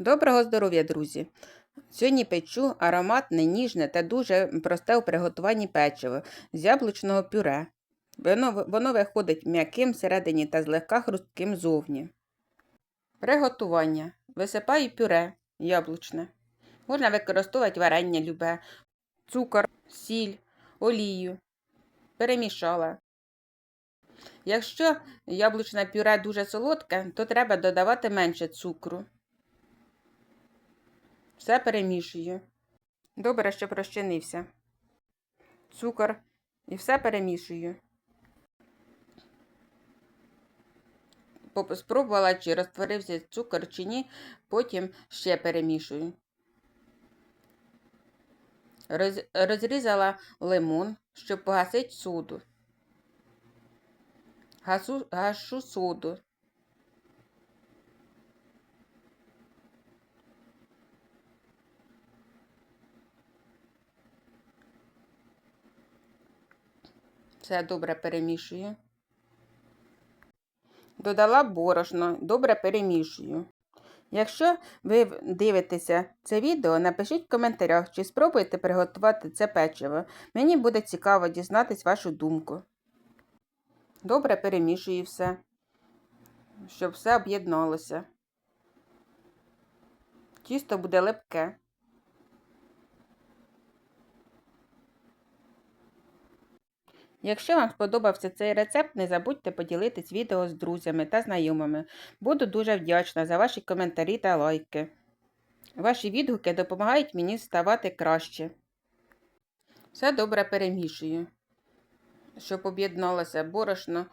Доброго здоров'я, друзі! Сьогодні печу ароматне, ніжне та дуже просте у приготуванні печиво з яблучного пюре. Воно, воно виходить м'яким всередині та злегка хрустким зовні. Приготування. Висипаю пюре яблучне. Можна використовувати варення любе, цукор, сіль, олію. Перемішала. Якщо яблучне пюре дуже солодке, то треба додавати менше цукру. Все перемішую. Добре, що прощинився. Цукор і все перемішую. Спробувала, чи розтворився цукор, чи ні, потім ще перемішую. Роз... Розрізала лимон, щоб погасити соду. Гасу... Гашу соду. Все добре перемішую. Додала борошно, добре перемішую. Якщо ви дивитеся це відео, напишіть в коментарях, чи спробуєте приготувати це печиво. Мені буде цікаво дізнатись вашу думку. Добре перемішую все, щоб все об'єдналося. Тісто буде липке. Якщо вам сподобався цей рецепт, не забудьте поділитись відео з друзями та знайомими. Буду дуже вдячна за ваші коментарі та лайки. Ваші відгуки допомагають мені ставати краще. Все добре перемішую, щоб об'єдналося борошно.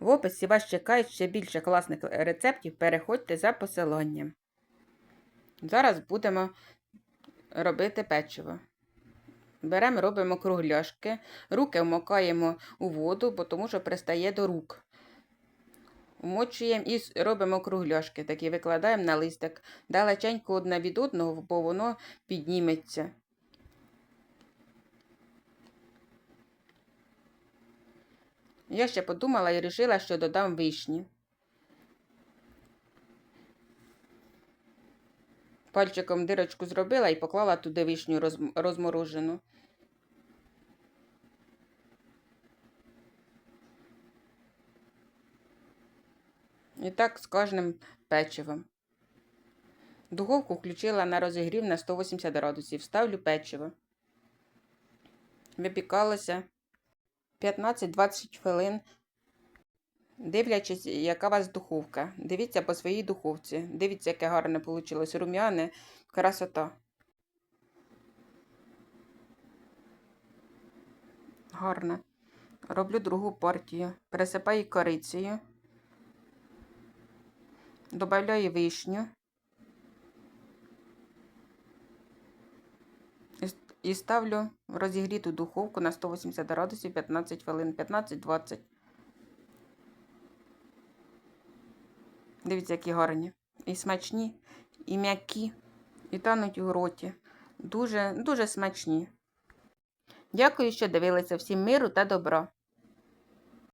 В описі вас чекають ще більше класних рецептів. Переходьте за посиланням. Зараз будемо робити печиво. Беремо, робимо кругляшки, руки вмокаємо у воду, бо тому що пристає до рук. Вмочуємо і робимо кругляшки, такі викладаємо на листик далеченько одне від одного, бо воно підніметься. Я ще подумала і вирішила, що додам вишні. Пальчиком дирочку зробила і поклала туди вишню роз- розморожену. І так з кожним печивом. Духовку включила на розігрів на 180 градусів. Ставлю печиво. Випікалося 15-20 хвилин, дивлячись, яка у вас духовка. Дивіться по своїй духовці. Дивіться, яке гарне вийшло. Рум'яне, красота. Гарно. Роблю другу партію. Пересипаю корицею. Добавляю вишню. І с- І ставлю розігріту духовку на 180 градусів 15 хвилин, 15-20. Дивіться, які гарні. І смачні, і м'які, і тануть у роті. Дуже, дуже смачні. Дякую, що дивилися. Всім миру та добра.